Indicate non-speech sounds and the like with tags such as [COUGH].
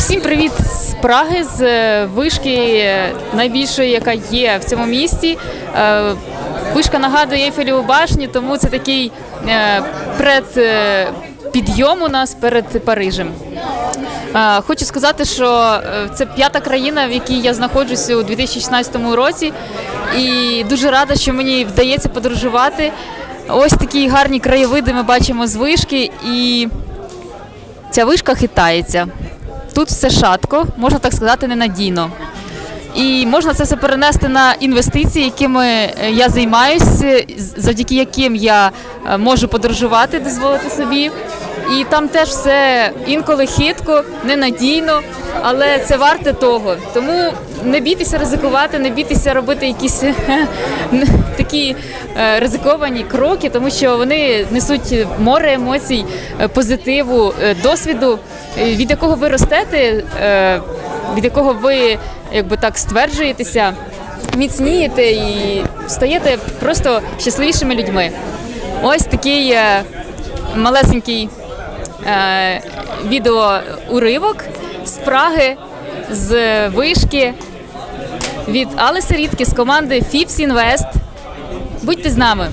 Всім привіт з Праги, з е, вишки е, найбільшої, яка є в цьому місті. Е, Вишка нагадує Ейфелеву башню, тому це такий предпідйом у нас перед Парижем. Хочу сказати, що це п'ята країна, в якій я знаходжуся у 2016 році, і дуже рада, що мені вдається подорожувати. Ось такі гарні краєвиди ми бачимо з вишки, і ця вишка хитається. Тут все шатко, можна так сказати, ненадійно. І можна це все перенести на інвестиції, якими е, я займаюся, завдяки яким я е, можу подорожувати, дозволити собі. І там теж все інколи хитко, ненадійно, але це варте того. Тому не бійтеся ризикувати, не бійтеся робити якісь [LAUGHS] такі е, ризиковані кроки, тому що вони несуть море емоцій, е, позитиву, е, досвіду, е, від якого ви ростете, е, від якого ви якби так стверджуєтеся, міцнієте і стаєте просто щасливішими людьми. Ось такий е, малесенький е, відеоуривок з Праги, з вишки від Алиси Рідки з команди Фіпс Інвест. Будьте з нами.